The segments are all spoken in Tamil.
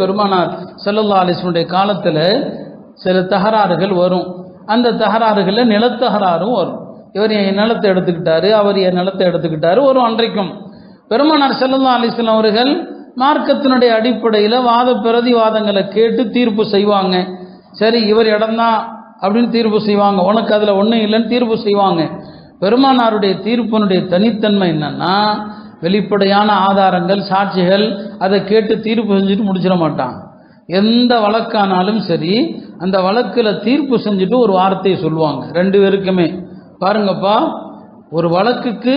பெருமானார் செல்லல்லா அலிஸ்வனுடைய காலத்தில் சில தகராறுகள் வரும். அந்த தகராறுகளில் நிலத்தகராறும் வரும். இவர் என் நிலத்தை எடுத்துக்கிட்டாரு அவர் என் நிலத்தை எடுத்துக்கிட்டாரு ஒரு அன்றைக்கும். பெருமானார் செல்லல்லா அலைஹி அவர்கள் மார்க்கத்தினுடைய அடிப்படையில் வாத பிரதிவாதங்களை கேட்டு தீர்ப்பு செய்வாங்க. சரி இவர் இடம்தான் அப்படின்னு தீர்ப்பு செய்வாங்க. உனக்கு அதில் ஒன்றும் இல்லைன்னு தீர்ப்பு செய்வாங்க. பெருமானாருடைய தீர்ப்பினுடைய தனித்தன்மை என்னன்னா வெளிப்படையான ஆதாரங்கள் சாட்சிகள் அதை கேட்டு தீர்ப்பு செஞ்சுட்டு முடிச்சிட மாட்டான். எந்த வழக்கானாலும் சரி அந்த வழக்கில் தீர்ப்பு செஞ்சுட்டு ஒரு வார்த்தையை சொல்லுவாங்க. ரெண்டு பேருக்குமே. பாருங்கப்பா ஒரு வழக்குக்கு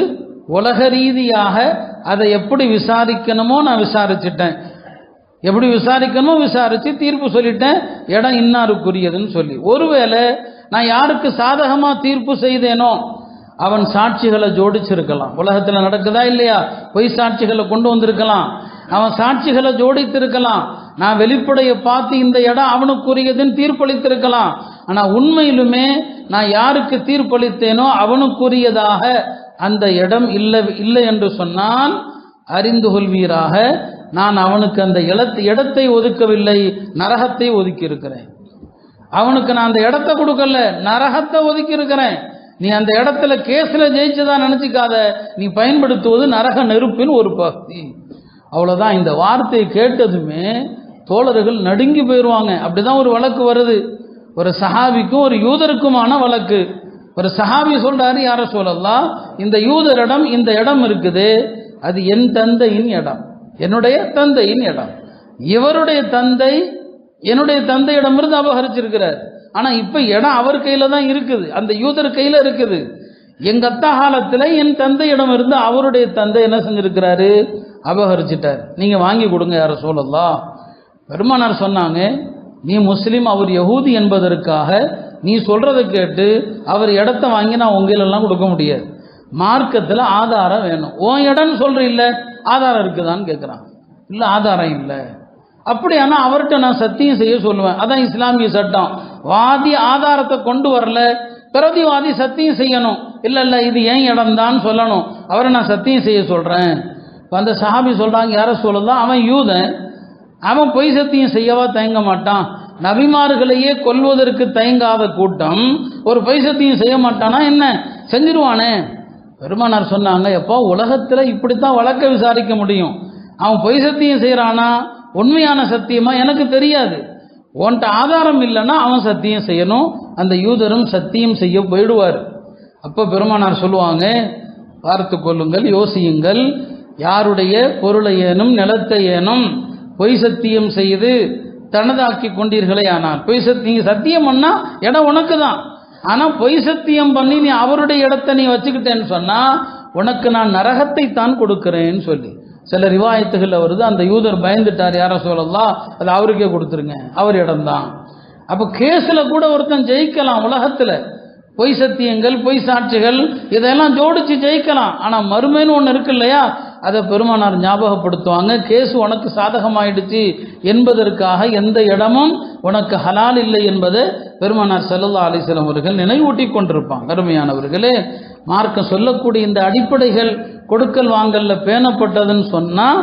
உலக ரீதியாக அதை எப்படி விசாரிக்கணுமோ நான் விசாரிச்சிட்டேன். எப்படி விசாரிக்கணுமோ விசாரித்து தீர்ப்பு சொல்லிட்டேன். இடம் இன்னாருக்குரியதுன்னு சொல்லி. ஒருவேளை நான் யாருக்கு சாதகமாக தீர்ப்பு செய்தேனோ அவன் சாட்சிகளை ஜோடிச்சிருக்கலாம். உலகத்தில் நடக்குதா இல்லையா? பொய் சாட்சிகளை கொண்டு வந்திருக்கலாம். அவன் சாட்சிகளை ஜோடித்திருக்கலாம். நான் வெளிப்படையை பார்த்து இந்த இடம் அவனுக்குரியதுன்னு தீர்ப்பளித்திருக்கலாம். ஆனால் உண்மையிலுமே நான் யாருக்கு தீர்ப்பளித்தேனோ அவனுக்குரியதாக அந்த இடம் இல்லை இல்லை என்று சொன்னால் அறிந்து கொள்வீராக நான் அவனுக்கு அந்த இடத்தை இடத்தை ஒதுக்கவில்லை நரகத்தை ஒதுக்கி இருக்கிறேன் அவனுக்கு நான் அந்த இடத்த கொடுக்கல நரகத்தை ஒதுக்கி இருக்கிறேன் நீ அந்த இடத்துல கேஸில் ஜெயிச்சதா நினச்சிக்காத. நீ பயன்படுத்துவது நரக நெருப்பின் ஒரு பகுதி. அவ்வளோதான் இந்த வார்த்தையை கேட்டதுமே தோழர்கள் நடுங்கி போயிடுவாங்க அப்படிதான் ஒரு வழக்கு வருது. ஒரு சஹாபிக்கும் ஒரு யூதருக்குமான வழக்கு. ஒரு சஹாபி சொல்றாரு யார சொல்லலாம் இந்த யூதரிடம் இந்த இடம் இருக்குது. அது என் தந்தையின் இடம். என்னுடைய தந்தையின் இடம். இவருடைய தந்தை என்னுடைய தந்தையிடமிருந்து அபகரிச்சிருக்கிறார். ஆனால் இப்போ இடம் அவர் கையில் தான் இருக்குது. அந்த யூதர் கையில் இருக்குது. எங்கள் அத்தா காலத்தில் என் தந்தையிடம் இருந்து அவருடைய தந்தை என்ன செஞ்சுருக்கிறாரு? அபகரிச்சிட்டார். நீங்கள் வாங்கி கொடுங்க யார சொல்லலாம் பெருமானார் சொன்னாங்க நீ முஸ்லீம் அவர் யகூதி என்பதற்காக நீ சொல்கிறத கேட்டு அவர் இடத்த வாங்கி நான் உங்களெல்லாம் கொடுக்க முடியாது. மார்க்கத்தில் ஆதாரம் வேணும். உன் இடம்னு சொல்கிற இல்லை ஆதாரம் இருக்குதான்னு கேட்குறான் இல்லை ஆதாரம் இல்லை. அப்படியானா அவர்கிட்ட நான் சத்தியம் செய்ய சொல்லுவேன். அதான் இஸ்லாமிய சட்டம். வாதி ஆதாரத்தை கொண்டு வரல. பிரதிவாதி சத்தியம் செய்யணும். இல்லை இல்லை இது ஏன் இடம்தான் சொல்லணும். அவரை நான் சத்தியம் செய்ய சொல்கிறேன் அந்த சஹாபி சொல்கிறாங்க யாரை சொல்லலாம் அவன் யூதன். அவன் பொய் சத்தியம் செய்யவா தயங்க மாட்டான். நபிமார்களையே கொல்வதற்கு தயங்காத கூட்டம். ஒரு பொய் சத்தியம் செய்ய மாட்டானா என்ன? செஞ்சிருவானே. பெருமானார் சொன்னாங்க எப்போ உலகத்தில் இப்படித்தான் வழக்க விசாரிக்க முடியும். அவன் பொய் சத்தியம் செய்கிறானா உண்மையான சத்தியமா? எனக்கு தெரியாது. உன்கிட்ட ஆதாரம் இல்லைன்னா அவன் சத்தியம் செய்யணும். அந்த யூதரும் சத்தியம் செய்ய போயிடுவார். அப்போ பெருமானார் சொல்லுவாங்க பார்த்து கொள்ளுங்கள் யோசியுங்கள். யாருடைய பொருளை ஏனும் நிலத்தை ஏனும் பொய் சத்தியம் செய்து தனதாக்கி கொண்டீர்களே ஆனால் பொய் சத்தியம் சத்தியம் பண்ணா இடம் உனக்கு தான் ஆனால் பொய் சத்தியம் பண்ணி நீ அவருடைய இடத்தை நீ வச்சுக்கிட்டேன்னு சொன்னால் உனக்கு நான் நரகத்தை தான் கொடுக்கிறேன்னு சொல்லி. சில ரிவாயத்துகளில் வருது அந்த யூதர் பயந்துட்டார் யார சொல்லலாம் அது அவருக்கே கொடுத்துருங்க அவர் இடம்தான். அப்போ கேஸில் கூட ஒருத்தன் ஜெயிக்கலாம் உலகத்தில். பொய் சத்தியங்கள் பொய் சாட்சிகள் இதெல்லாம் ஜோடிச்சு ஜெயிக்கலாம். ஆனால் மறுமைன்னு ஒன்று இருக்கு இல்லையா? அதை பெருமானார் ஞாபகப்படுத்துவாங்க. கேஸ் உனக்கு சாதகமாயிடுச்சு என்பதற்காக எந்த இடமும் உனக்கு ஹலால் இல்லை என்பதை பெருமானார் செல்லல்லா அலிசலம் அவர்கள் நினைவூட்டி கொண்டிருப்பாங்க. அருமையானவர்களே மார்க்கம் சொல்லக்கூடிய இந்த அடிப்படைகள் கொடுக்கல் வாங்கல்ல பேணப்பட்டதுன்னு சொன்னால்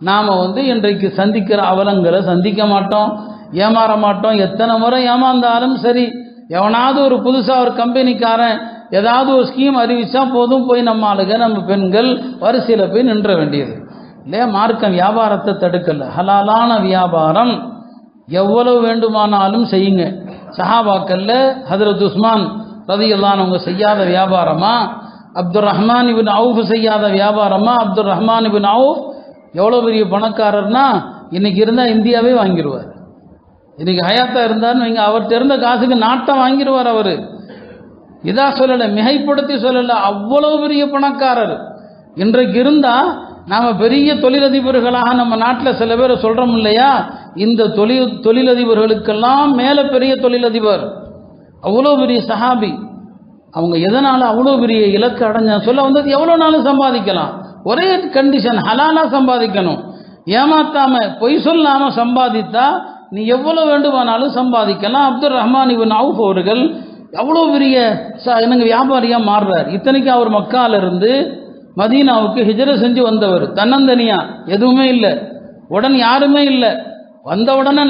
நாம் வந்து இன்றைக்கு சந்திக்கிற அவலங்களை சந்திக்க மாட்டோம் ஏமாற மாட்டோம். எத்தனை முறை ஏமாந்தாலும் சரி எவனாவது ஒரு புதுசாக ஒரு கம்பெனிக்காரன் ஏதாவது ஒரு ஸ்கீம் அறிவித்தா போதும் போய் நம்ம ஆளுக நம்ம பெண்கள் வரிசையில் போய் நின்ற வேண்டியது. இல்லையா? மார்க்கம் வியாபாரத்தை தடுக்கலை. ஹலாலான வியாபாரம் எவ்வளவு வேண்டுமானாலும் செய்யுங்க. சஹாபாக்கல்ல ஹதரத் உஸ்மான் ரதியல்லான் அவங்க செய்யாத வியாபாரமாக அப்துல் ரஹ்மான் இபின் அவுஃப் செய்யாத வியாபாரமா? அப்துல் ரஹ்மான் இபின் அவுஃப் எவ்வளோ பெரிய பணக்காரர்னா இன்னைக்கு இருந்தால் இந்தியாவே வாங்கிடுவார் இன்னைக்கு ஹயாத்தா இருந்தார்னு வைங்க அவர்கிட்ட இருந்த காசுக்கு நாட்டை வாங்கிடுவார் அவர். இதாக சொல்லலை மிகைப்படுத்தி சொல்லலை அவ்வளோ பெரிய பணக்காரர். இன்றைக்கு இருந்தால் நாம் பெரிய தொழிலதிபர்களாக நம்ம நாட்டில் சில பேர் சொல்கிறோம் இல்லையா? இந்த தொழில் தொழிலதிபர்களுக்கெல்லாம் மேலே பெரிய தொழிலதிபர். அவ்வளோ பெரிய சஹாபி. அவங்க எதனால் அவ்வளோ பெரிய இலக்கு அடைஞ்ச சொல்ல வந்தது எவ்வளோ நாளும் சம்பாதிக்கலாம்? ஒரே கண்டிஷன் ஹலாலாக சம்பாதிக்கணும். ஏமாத்தாம பொய் சொல்லாமல் சம்பாதித்தா நீ எவ்வளவு வேண்டுமானாலும் சம்பாதிக்கலாம். அப்துல் ரஹ்மான் இவன் அவுஃப் அவர்கள் அவ்வளோ பெரிய ச- என்னங்க வியாபாரியாக மாறுறார். இத்தனைக்கு அவர் மக்கால இருந்து மதீனாவுக்கு ஹிஜர செஞ்சு வந்தவர். தன்னந்தனியா எதுவுமே இல்லை. உடன் யாருமே இல்லை. வந்த உடனே